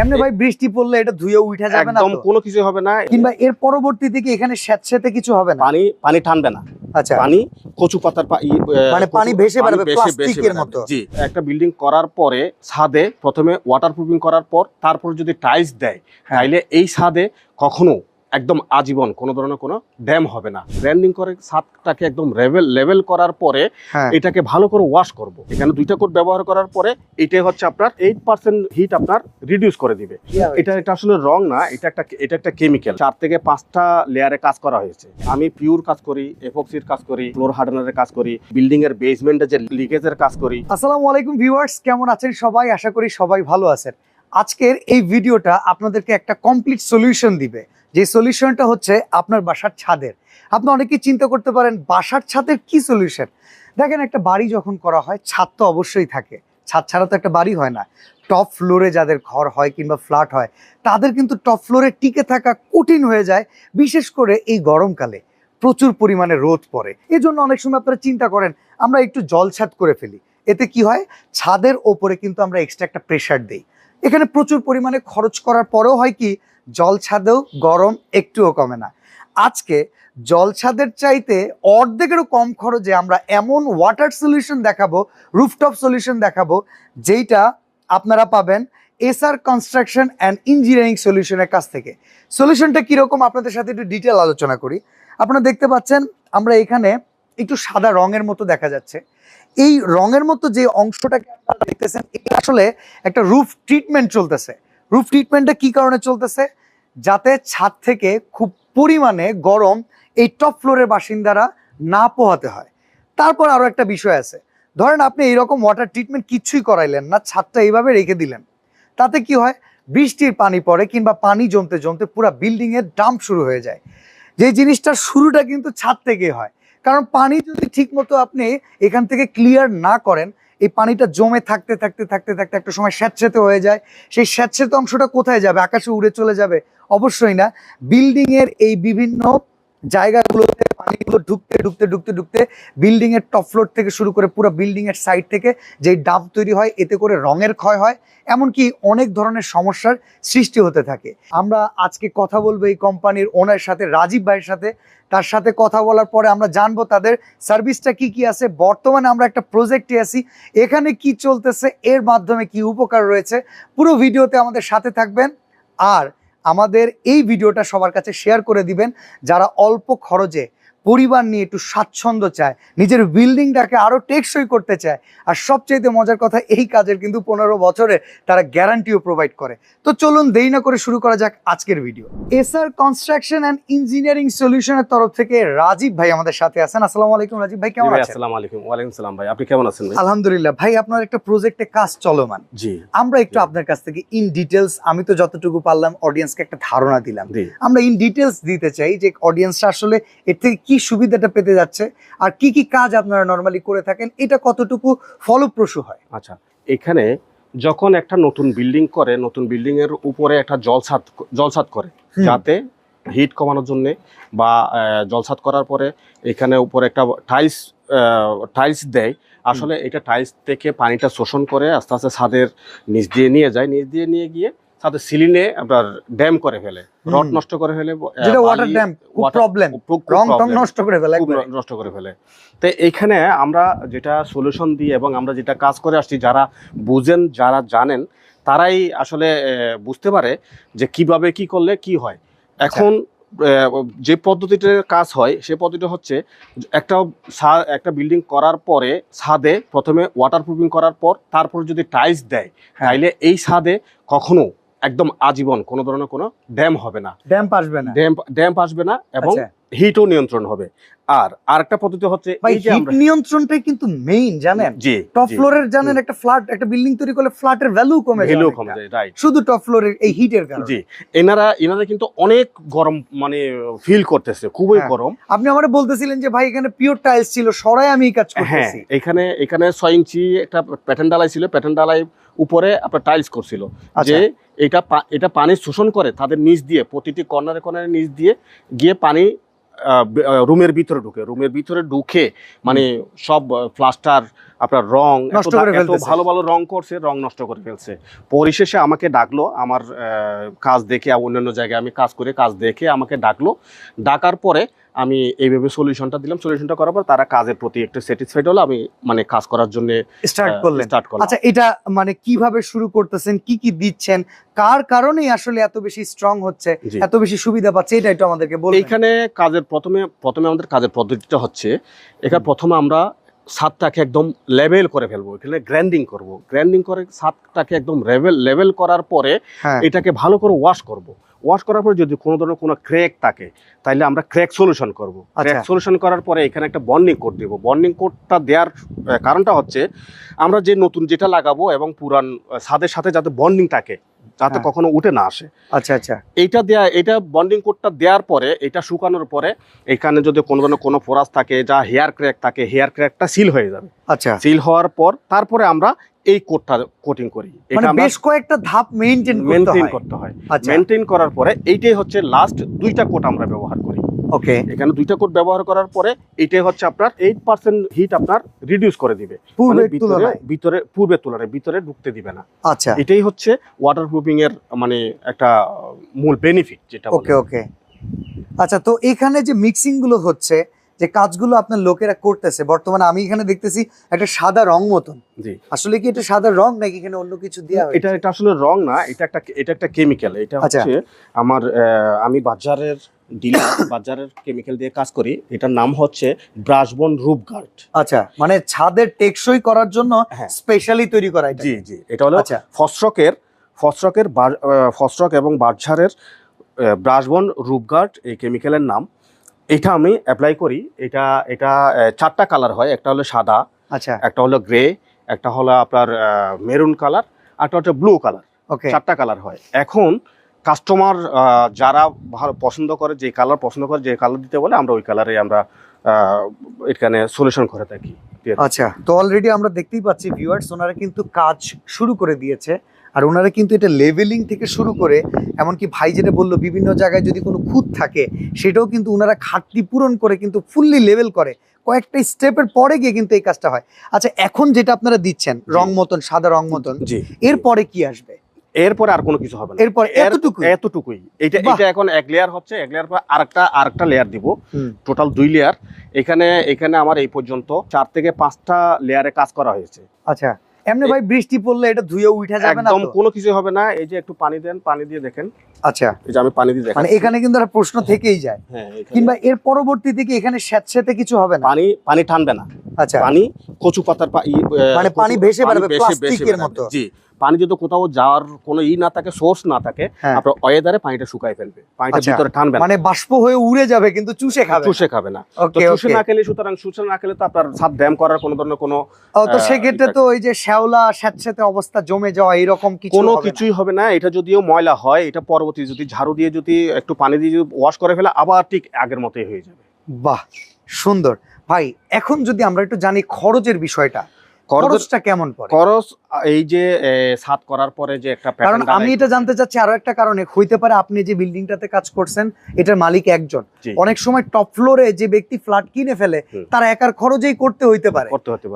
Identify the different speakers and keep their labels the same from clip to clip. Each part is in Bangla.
Speaker 1: এমনি ভাই বৃষ্টি পড়লে এটা ধুয়ে উঠে যাবে না
Speaker 2: একদম কোনো কিছু হবে না।
Speaker 1: কিংবা এর পরবর্তীতে কি এখানে স্যাঁতস্যাঁতে কিছু হবে না?
Speaker 2: পানি পানি টানবে না।
Speaker 1: আচ্ছা।
Speaker 2: পানি কচু পাতার
Speaker 1: মানে পানি ভেসে বেড়াবে, প্লাস্টিকের মতো।
Speaker 2: জি একটা বিল্ডিং করার পরে ছাদে প্রথমে ওয়াটার প্রুফিং করার পর তারপর যদি টাইলস দেয়
Speaker 1: হ্যাঁ।
Speaker 2: তাইলে এই ছাদে কখনো একদম আজীবন কোনো ধরনের কোনো ড্যাম হবে না। ব্র্যান্ডিং করে ছাদটাকে একদম লেভেল লেভেল করার পরে
Speaker 1: হ্যাঁ।
Speaker 2: এটাকে ভালো করে ওয়াশ করব। এখানে দুইটা কোট ব্যবহার করার পরে এটাই হচ্ছে আপনার এইট পার্সেন্ট হিট আপনার রিডিউস করে দিবে। এটা এটা আসলে রং না এটা একটা এটা একটা কেমিক্যাল চার থেকে পাঁচটা লেয়ারে কাজ করা হয়েছে। আমি পিওর কাজ করি এপক্সির কাজ করি ফ্লোর হার্ডেনারের কাজ করি বিল্ডিং এর বেসমেন্টে যে লিকেজের কাজ করি।
Speaker 1: আসসালামু আলাইকুম ভিউয়ার্স কেমন আছেন সবাই? আশা করি সবাই ভালো আছেন। আজকের এই ভিডিওটা আপনাদেরকে একটা কমপ্লিট সলিউশন দিবে। যে সলিউশনটা হচ্ছে আপনার বাসার ছাদের। আপনি অনেকেই চিন্তা করতে পারেন, বাসার ছাদের কি সলিউশন দেখেন একটা বাড়ি যখন করা হয়, ছাদ তো অবশ্যই থাকে। ছাদ ছাড়া তো একটা বাড়ি হয় না। টপ ফ্লোরে যাদের ঘর হয় কিংবা ফ্ল্যাট হয়, তাদের কিন্তু টপ ফ্লোরে টিকে থাকা কঠিন হয়ে যায়, বিশেষ করে এই গরমকালে। প্রচুর পরিমাণে রোদ পড়ে। এই জন্য অনেক সময় আপনারা চিন্তা করেন, আমরা একটু জল ছাদ করে ফেলি। এতে কি হয়? ছাদের ওপরে কিন্তু আমরা এক্সট্রা একটা প্রেশার দিই। এখানে প্রচুর পরিমাণে খরচ করার পরেও হয় কি জল ছাদেও গরম একটুও কমে না। আজকে জল ছাদের চাইতে অর্ধেকেরও কম খরচে আমরা এমন ওয়াটার সলিউশন দেখাবো রুফটপ সলিউশন দেখাবো, যেইটা আপনারা পাবেন এসআর কনস্ট্রাকশন অ্যান্ড ইঞ্জিনিয়ারিং সলিউশনের কাছ থেকে। সলিউশনটা কীরকম আপনাদের সাথে একটু ডিটেল আলোচনা করি। আপনারা দেখতে পাচ্ছেন, আমরা এখানে একটু সাদা রঙের মতো দেখা যাচ্ছে। এই রঙের মতো যে অংশটাকে আপনারা দেখতেছেন, এটা আসলে একটা রুফ ট্রিটমেন্ট চলতেছে। রুফ ট্রিটমেন্টটা কি কারণে চলতেছে? যাতে ছাদ থেকে খুব পরিমাণে গরম এই টপ ফ্লোরের বাসিন্দারা না পোহাতে হয়। তারপর আরও একটা বিষয় আছে। ধরেন আপনি এইরকম ওয়াটার ট্রিটমেন্ট কিছুই করাইলেন না, ছাদটা এইভাবে রেখে দিলেন। তাতে কি হয়? বৃষ্টির পানি পড়ে কিংবা পানি জমতে জমতে পুরো বিল্ডিংয়ের ডাম্প শুরু হয়ে যায়। যে জিনিসটার শুরুটা কিন্তু ছাদ থেকে হয়। কারণ পানি যদি ঠিক মতো আপনি এখান থেকে ক্লিয়ার না করেন এই পানিটা জমে থাকতে থাকতে থাকতে থাকতে একটা সময় স্যাঁতস্যাঁতে হয়ে যায়। সেই স্যাঁতস্যাঁতে অংশটা কোথায় যাবে? আকাশে উড়ে চলে যাবে? অবশ্যই না। বিল্ডিংয়ের এই বিভিন্ন জায়গাগুলোতে পানিগুলো ঢুকতে ঢুকতে ঢুকতে ঢুকতে বিল্ডিংয়ের টপ ফ্লোর থেকে শুরু করে পুরো বিল্ডিংয়ের সাইড থেকে যেই ডাব তৈরি হয়, এতে করে রঙের ক্ষয় হয়, এমনকি অনেক ধরনের সমস্যার সৃষ্টি হতে থাকে। আমরা আজকে কথা বলব এই কোম্পানির ওনার সাথে, রাজীব ভাইয়ের সাথে। তার সাথে কথা বলার পরে আমরা জানব তাদের সার্ভিসটা কি কি আছে। বর্তমানে আমরা একটা প্রজেক্টে আছি। এখানে কি চলতেছে, এর মাধ্যমে কি উপকার রয়েছে, পুরো ভিডিওতে আমাদের সাথে থাকবেন। আর আমাদের এই ভিডিওটা সবার কাছে শেয়ার করে দিবেন, যারা অল্প খরচে পরিবার নিয়ে একটু স্বাচ্ছন্দ্য চায় নিজের বিল্ডিংটাকে আরও টেকসই করতে চায়। আর সবচেয়ে মজার কথা এই কাজের কিন্তু পনেরো বছরে তারা গ্যারান্টিও প্রোভাইড করে। তো চলুন দেরি না করে শুরু করা যাক আজকের video SR construction and engineering সলিউশনের তরফ থেকে রাজীব ভাই আমাদের সাথে আছেন। আসসালামু আলাইকুম রাজীব ভাই কেমন আছেন?
Speaker 2: আসসালামু আলাইকুম। ওয়ালাইকুম সালাম ভাই আপনি কেমন আছেন ভাই?
Speaker 1: আলহামদুলিল্লাহ ভাই আপনার একটা প্রজেক্টে কাজ চলমান।
Speaker 2: জি।
Speaker 1: আমরা একটু আপনার কাছ থেকে ইন ডিটেলস আমি তো যতটুকু পারলাম অডিয়েন্সকে একটা ধারণা দিলাম। আমরা ইন ডিটেলস দিতে চাই যে অডিয়েন্সটা আসলে এর থেকে কি সুবিধাটা পেতে যাচ্ছে আর কি কি কাজ আপনারা নর্মালি করে থাকেন এটা কতটুকু ফলপ্রসূ হয়?
Speaker 2: আচ্ছা এখানে যখন একটা নতুন বিল্ডিং করে নতুন বিল্ডিং এর উপরে একটা জলছাদ জলছাদ করে যাতে হিট কমানোর জন্য বা জলছাদ করার পরে এখানে উপরে একটা টাইলস টাইলস দেয়। আসলে এটা টাইলস থেকে পানিটা শোষণ করে আস্তে আস্তে ছাদের নিচ দিয়ে নিয়ে যায়। নিচ দিয়ে নিয়ে গিয়ে ছাদের সিলিনে আপনার ড্যাম করে ফেলে রড নষ্ট করে ফেলে
Speaker 1: যেটা ওয়াটার ড্যাম খুব প্রবলেম রং টং নষ্ট করে ফেলে
Speaker 2: নষ্ট করে ফেলে। তো এইখানে আমরা যেটা সলিউশন দিই এবং আমরা যেটা কাজ করে আসছি যারা বুঝেন যারা জানেন তারাই আসলে বুঝতে পারে যে কীভাবে কি করলে কি হয়। এখন যে পদ্ধতিতে কাজ হয় সে পদ্ধতিটা হচ্ছে একটা একটা বিল্ডিং করার পরে ছাদে প্রথমে ওয়াটার প্রুফিং করার পর তারপর যদি টাইলস দেয়
Speaker 1: হ্যাঁ।
Speaker 2: তাইলে এই ছাদে কখনো একদম আজীবন কোনো ধরনের কোনো ড্যাম হবে না।
Speaker 1: ড্যাম্প আসবে না।
Speaker 2: ড্যাম্প ড্যাম্প আসবে না এবং
Speaker 1: আচ্ছা।
Speaker 2: হিটও নিয়ন্ত্রণ হবে। আর আরেকটা পদ্ধতি হচ্ছে এই যে
Speaker 1: হিট নিয়ন্ত্রণটাই কিন্তু মেইন জানেন?
Speaker 2: জি
Speaker 1: টপ ফ্লোরের জানেন একটা ফ্ল্যাট একটা বিল্ডিং তৈরি করলে ফ্ল্যাটের ভ্যালু কমে যায়
Speaker 2: ভ্যালু কমে যায় রাইট
Speaker 1: শুধু টপ ফ্লোরের এই হিটের কারণে।
Speaker 2: জি এনারা এনারা কিন্তু অনেক গরম মানে ফিল করতেছে খুবই
Speaker 1: হ্যাঁ,
Speaker 2: গরম।
Speaker 1: আপনি আমারে বলতেছিলেন যে ভাই এখানে পিওর টাইলস ছিল সরাই আমি এই কাজ
Speaker 2: হ্যাঁ
Speaker 1: করতেছি।
Speaker 2: এখানে এখানে ছয় ইঞ্চি একটা প্যাটার্ন ডালাই ছিল প্যাটার্ন ডালাই উপরে আপনার টাইলস করছিল।
Speaker 1: আচ্ছা।
Speaker 2: যে এটা এটা পানি শোষণ করে তাদের নিচ দিয়ে প্রতিটি কর্নারে কর্নারে নিচ দিয়ে গিয়ে পানি রুমের ভিতরে ঢুকে রুমের ভিতরে ঢুকে মানে সব প্লাস্টার আপনার রং এত। ভালো ভালো রং করছে রং নষ্ট করে ফেলছে। পরিশেষে আমাকে ডাকলো আমার কাজ দেখে অন্যান্য জায়গায় আমি কাজ করে কাজ দেখে আমাকে ডাকলো। ডাকার পরে আমি এইভাবে সলিউশনটা দিলাম। সলিউশনটা করার পর তারা কাজের প্রতি একটু স্যাটিসফাইড হলো। আমি মানে কাজ করার জন্য
Speaker 1: স্টার্ট করলেন।
Speaker 2: স্টার্ট করলাম।
Speaker 1: আচ্ছা এটা মানে কীভাবে শুরু করতেছেন? কি কি দিচ্ছেন? কার কারণেই আসলে এত বেশি স্ট্রং হচ্ছে? এত বেশি সুবিধা পাচ্ছে? এটা একটু আমাদেরকে বলবেন।
Speaker 2: এইখানে কাজের প্রথমে প্রথমে আমাদের কাজের পদ্ধতিটা হচ্ছে এখানে প্রথমে আমরা ছাদটাকে একদম লেভেল করে ফেলব এখানে গ্র্যান্ডিং করব। গ্র্যান্ডিং করে ছাদটাকে একদম লেভেল লেভেল করার পরে
Speaker 1: হ্যাঁ।
Speaker 2: এটাকে ভালো করে ওয়াশ করব। ওয়াশ করার পরে যদি কোনো ধরনের কোনো ক্র্যাক থাকে তাহলে আমরা ক্র্যাক সলিউশন করব। ক্র্যাক। সলিউশন করার পরে এখানে একটা বন্ডিং কোড দেব। বন্ডিং কোডটা দেওয়ার কারণটা হচ্ছে আমরা যে নতুন যেটা লাগাবো এবং পুরান ছাদের সাথে যাতে বন্ডিং থাকে যাতে
Speaker 1: হ্যাঁ।
Speaker 2: কখনো উঠে না আসে।
Speaker 1: আচ্ছা আচ্ছা।
Speaker 2: এইটা দেয়া এটা বন্ডিং কোডটা দেওয়ার পরে এটা শুকানোর পরে এখানে যদি কোনো কোনো ফোরাস থাকে যা হেয়ার ক্র্যাক থাকে হেয়ার ক্র্যাকটা সিল হয়ে যাবে।
Speaker 1: আচ্ছা।
Speaker 2: সিল হওয়ার পর তারপরে আমরা এই কোটটা কোটিং করি।
Speaker 1: মানে বেশ কয়েকটা ধাপ মেইনটেইন করতে
Speaker 2: মেনটেন
Speaker 1: হয়।
Speaker 2: করতে হয়।
Speaker 1: আচ্ছা।
Speaker 2: মেনটেন করার পরে এইটাই হচ্ছে লাস্ট দুইটা কোট আমরা ব্যবহার করি।
Speaker 1: ওকে।
Speaker 2: এখানে দুইটা কোট ব্যবহার করার পরে এইটাই হচ্ছে আপনার এইট পার্সেন্ট হিট আপনার রিডিউস করে দিবে। মানে
Speaker 1: পূর্বের
Speaker 2: ভিতরে
Speaker 1: তুলনায়।
Speaker 2: ভিতরে পূর্বের তুলনায় ভিতরে ঢুকতে দিবে না।
Speaker 1: আচ্ছা।
Speaker 2: এটাই হচ্ছে ওয়াটার প্রুফিং এর মানে একটা মূল বেনিফিট যেটা
Speaker 1: ওকে ওকে। আচ্ছা তো এখানে যে মিক্সিংগুলো হচ্ছে যে কাজগুলো আপনার লোকেরা করতেছে বর্তমানে আমি এখানে দেখতেছি একটা সাদা রং মতন।
Speaker 2: জি।
Speaker 1: আসলে কি এটা সাদা রং নাকি এখানে অন্য কিছু দেওয়া
Speaker 2: এটা এটা আসলে রং না এটা একটা এটা একটা কেমিক্যাল এটা
Speaker 1: আচ্ছা।
Speaker 2: হচ্ছে আমার আমি বাজারের ডিলার বাজারের কেমিক্যাল দিয়ে কাজ করি এটার নাম হচ্ছে ব্রাশবন রুপ গার্ড
Speaker 1: আচ্ছা মানে ছাদের টেকসই করার জন্য
Speaker 2: হ্যাঁ।
Speaker 1: স্পেশালি তৈরি করা
Speaker 2: জি জি এটা হলো
Speaker 1: আচ্ছা।
Speaker 2: ফসরকের ফসরকের ফসরক এবং বাজারের ব্রাশবন রুপ গার্ড এই কেমিক্যালের নাম। এটা আমি অ্যাপ্লাই করি এটা এটা চারটা কালার হয় একটা হলো সাদা
Speaker 1: আচ্ছা।
Speaker 2: একটা হলো গ্রে একটা হলো আপনার মেরুন কালার একটা হচ্ছে ব্লু কালার
Speaker 1: ওকে
Speaker 2: চারটা কালার হয়। এখন কাস্টমার যারা ভালো পছন্দ করে যে কালার পছন্দ করে যে কালার দিতে বলে আমরা ওই কালারে আমরা এখানে সলিউশন করে থাকি।
Speaker 1: আচ্ছা তো অলরেডি আমরা দেখতেই পাচ্ছি ভিউয়ার্স ওনারা কিন্তু কাজ শুরু করে দিয়েছে। আর ওনারা কিন্তু এটা লেভেলিং থেকে শুরু করে এমনকি ভাই যেটা বলল বিভিন্ন জায়গায় যদি কোনো খুঁত থাকে সেটাও কিন্তু ওনারা খাটটি পূরণ করে কিন্তু ফুললি লেভেল করে। কয়েকটা স্টেপের পরে গিয়ে কিন্তু এই কাজটা হয়। আচ্ছা এখন যেটা আপনারা দিচ্ছেন রং মতন সাদা রং মতন এরপরে কি আসবে?
Speaker 2: এরপরে আর কোনো কিছু হবে না।
Speaker 1: এরপর এতটুকু
Speaker 2: এতটুকুই? এটা এটা এখন এক লেয়ার হচ্ছে এক লেয়ার পর আরেকটা আরেকটা লেয়ার দিব। টোটাল দুই লেয়ার এখানে এখানে আমার এই পর্যন্ত চার থেকে পাঁচটা লেয়ারে কাজ করা হয়েছে।
Speaker 1: আচ্ছা। এমনি ভাই বৃষ্টি পড়লে এটা ধুয়ে উঠে যাবে না
Speaker 2: একদম কোনো কিছু হবে না। এই যে একটু পানি দেন পানি দিয়ে দেখেন।
Speaker 1: আচ্ছা।
Speaker 2: এই যে আমি পানি দিয়ে
Speaker 1: মানে
Speaker 2: দেখেন
Speaker 1: এখানে কিন্তু একটা প্রশ্ন থেকেই যায়।
Speaker 2: হ্যাঁ
Speaker 1: কিংবা এর পরবর্তী থেকে এখানে স্যাঁতস্যাঁতে কিছু হবে না?
Speaker 2: পানি পানি টানবে না।
Speaker 1: আচ্ছা।
Speaker 2: পানি কচু পাতার
Speaker 1: মানে পানি ভেসে
Speaker 2: ভেসে
Speaker 1: প্লাস্টিকের মতো।
Speaker 2: জি। পানি যদি কোথাও যাওয়ার কোনো ই না থাকে সোর্স না থাকে
Speaker 1: হ্যাঁ।
Speaker 2: আপনার ওয়েদারে পানিটা শুকাই ফেলবে। পানিটা
Speaker 1: আচ্ছা,
Speaker 2: ভিতরে টানবে
Speaker 1: মানে বাষ্প হয়ে উড়ে যাবে কিন্তু চুষে খাবে।
Speaker 2: চুষে খাবে না। তো চুষে না খেলে সুতরাং চুষে না খেলে তো আপনার ছাদ ব্যায়াম করার কোনো ধরনের কোনো
Speaker 1: তো সেক্ষেত্রে তো ওই যে শ্যাওলা স্যাঁতস্যাঁতে অবস্থা জমে যাওয়া এরকম কিছু
Speaker 2: কোনো কিছুই হবে না। এটা যদিও ময়লা হয় এটা পরবর্তী যদি ঝাড়ু দিয়ে যদি একটু পানি দিয়ে যদি ওয়াশ করে ফেলে আবার ঠিক আগের মতোই হয়ে যাবে।
Speaker 1: বাহ সুন্দর। ভাই এখন যদি আমরা একটু জানি খরচের বিষয়টা খরচটা কেমন পড়ে?
Speaker 2: খরচ এই যে ছাদ করার পরে যে একটা
Speaker 1: কারণ আমি এটা জানতে চাচ্ছি আরও একটা কারণে হইতে পারে আপনি যে বিল্ডিংটাতে কাজ করছেন এটার মালিক একজন। অনেক সময় টপ ফ্লোরে যে ব্যক্তি ফ্ল্যাট কিনে ফেলে। তার একার খরচেই করতে হইতে পারে।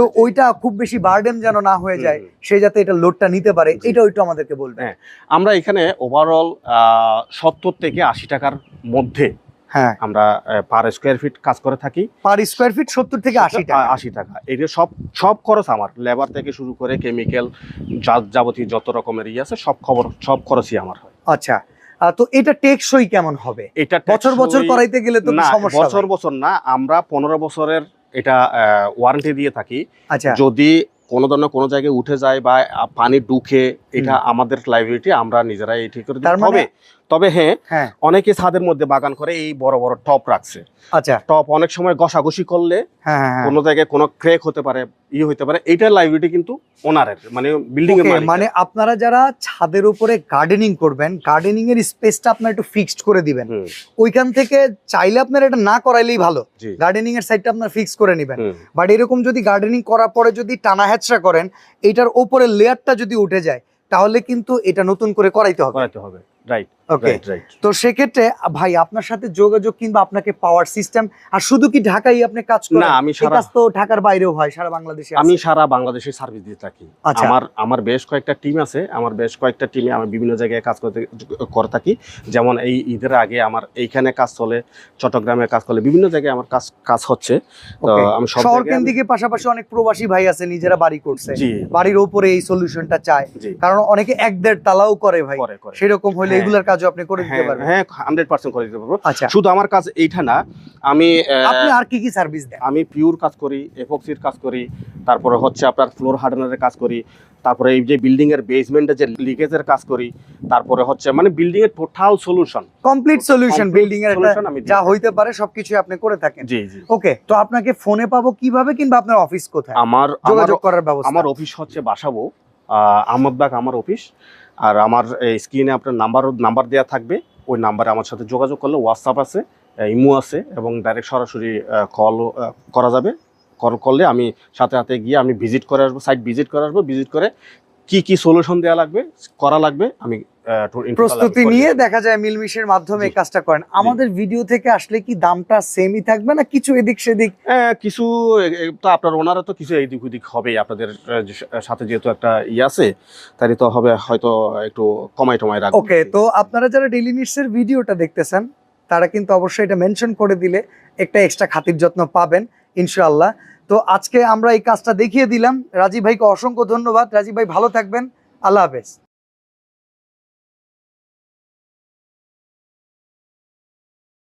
Speaker 1: তো ওইটা খুব বেশি বার্ডেন যেন না হয়ে যায়। সে যাতে এটা লোডটা নিতে পারে এটা ওইটা আমাদেরকে বলবে
Speaker 2: হ্যাঁ। আমরা এখানে ওভারঅল সত্তর থেকে আশি টাকার মধ্যে
Speaker 1: হ্যাঁ।
Speaker 2: আমরা পার স্কোয়ার ফিট কাজ করে থাকি।
Speaker 1: পার স্কোয়ার ফিট সত্তর থেকে আশি টাকা।
Speaker 2: আশি টাকা। যে সব সব খরচ আমার লেবার থেকে শুরু করে কেমিক্যাল যাবতীয় যত রকমের ইয়ে আছে সব খবর সব খরচই আমার হয়।
Speaker 1: আচ্ছা। তো এটা টেকসই কেমন হবে?
Speaker 2: এটা
Speaker 1: বছর বছর করাইতে গেলে তো
Speaker 2: না
Speaker 1: সমস্যা
Speaker 2: বছর বছর না আমরা পনেরো বছরের এটা ওয়ারেন্টি দিয়ে থাকি।
Speaker 1: আচ্ছা।
Speaker 2: যদি কোনো ধরনের কোনো জায়গায় উঠে যায় বা পানি ঢুকে এটা আমাদের লাইব্রেরিটি আমরা নিজেরাই ঠিক করে দিই
Speaker 1: তার মানে-
Speaker 2: তবে হ্যাঁ
Speaker 1: হ্যাঁ।
Speaker 2: অনেকে ছাদের মধ্যে বাগান করে এই বড় বড় টপ রাখছে।
Speaker 1: আচ্ছা।
Speaker 2: টপ অনেক সময় ঘষাঘষি করলে
Speaker 1: হ্যাঁ হ্যাঁ,
Speaker 2: কোনো জায়গায় কোনো ক্রেক হতে পারে ই হতে পারে এইটার লাইব্রেরিটি কিন্তু ওনারের মানে বিল্ডিং এর
Speaker 1: মানে আপনারা যারা ছাদের উপরে গার্ডেনিং করবেন গার্ডেনিং এর স্পেসটা আপনার একটু ফিক্সড করে দিবেন। ওইখান থেকে চাইলে আপনার এটা না করাইলেই ভালো। গার্ডেনিং এর সাইডটা আপনার ফিক্স করে নেবেন। বাট এরকম যদি গার্ডেনিং করার পরে যদি টানা হ্যাচড়া করেন এটার ওপরে লেয়ারটা যদি উঠে যায় তাহলে কিন্তু এটা নতুন করে করাইতে হবে।
Speaker 2: করাতে হবে রাইট
Speaker 1: ওকে তো সেক্ষেত্রে ভাই আপনার সাথে যোগাযোগ কিংবা আপনাকে পাওয়ার সিস্টেম আর শুধু কি ঢাকায় আপনি কাজ করেন?
Speaker 2: না, আমি সারা-
Speaker 1: তো ঢাকার বাইরেও হয় সারা বাংলাদেশে
Speaker 2: আমি সারা বাংলাদেশে সার্ভিস দিয়ে থাকি।
Speaker 1: আচ্ছা।
Speaker 2: আমার আমার বেশ কয়েকটা টিম আছে আমার বেশ কয়েকটা টিমে আমি বিভিন্ন জায়গায় কাজ করতে করে থাকি। যেমন এই ঈদের আগে আমার এইখানে কাজ চলে চট্টগ্রামে কাজ চলে বিভিন্ন জায়গায় আমার কাজ কাজ হচ্ছে। আমি সব
Speaker 1: শহর কেন্দ্রিকের পাশাপাশি অনেক প্রবাসী ভাই আছে নিজেরা বাড়ি করছে। বাড়ির উপরে এই সলিউশনটা চায়। কারণ অনেকে এক দেড় তালাও করে ভাই। সেরকম হলে
Speaker 2: হ্যাঁ।
Speaker 1: এগুলার কাজও আপনি করে দিতে
Speaker 2: হ্যাঁ
Speaker 1: পারবেন।
Speaker 2: হ্যাঁ হান্ড্রেড পার্সেন্ট করে দিতে পারব।
Speaker 1: আচ্ছা।
Speaker 2: শুধু আমার কাজ এইটা না আমি
Speaker 1: আপনি আর কি কি সার্ভিস দেন?
Speaker 2: আমি পিওর কাজ করি কাজ করি তারপরে হচ্ছে আপনার ফ্লোর হার্ডেনারের কাজ করি তারপরে এই যে বিল্ডিং এর বেসমেন্টে যে লিকেজের কাজ করি তারপরে হচ্ছে মানে বিল্ডিং এর total solution
Speaker 1: complete solution building এর যা হইতে পারে সবকিছু আপনি করে থাকেন।
Speaker 2: জি জি।
Speaker 1: ওকে তো আপনাকে ফোনে পাবো কীভাবে কিংবা আপনার অফিস কোথায়?
Speaker 2: আমার
Speaker 1: যোগাযোগ করার ব্যবস্থা।
Speaker 2: আমার অফিস হচ্ছে বাসাবো আহমদবাগ আমার অফিস আর আমার স্ক্রিনে আপনার নাম্বারও নাম্বার দেওয়া থাকবে। ওই নাম্বারে আমার সাথে যোগাযোগ করলে হোয়াটসঅ্যাপ আছে ইমো আছে এবং ডাইরেক্ট সরাসরি কল করা যাবে। কল করলে আমি সাথে সাথে গিয়ে আমি ভিজিট করে আসব সাইট ভিজিট করে আসব। ভিজিট করে কি কি সলিউশন দেওয়া লাগবে, করা লাগবে, আমি
Speaker 1: প্রস্তুতি নিয়ে দেখা যায় মিলমিশের মাধ্যমে কাজটা করেন। আমাদের ভিডিও থেকে আসলে কি দামটা সেমই থাকবে না কিছু এদিক সেদিক?
Speaker 2: হ্যাঁ, কিছু তো আপনার ওনারা তো কিছু এইদিক ওদিক হবেই। আপনাদের সাথে যেহেতু একটা ই আছে তারই তো হবে হয়তো একটু কমাই টমাই রাখব।
Speaker 1: ওকে তো আপনারা যারা ডেইলি নিডস এর ভিডিওটা দেখতেছেন তারা কিন্তু অবশ্যই এটা মেনশন করে দিলে একটা এক্সট্রা খাতির যত্ন পাবেন ইনশাআল্লাহ। তো আজকে আমরা এই কাজটা দেখিয়ে দিলাম। রাজীব ভাইকে অসংখ্য ধন্যবাদ। রাজীব ভাই ভালো থাকবেন। আল্লাহ হাফেজ।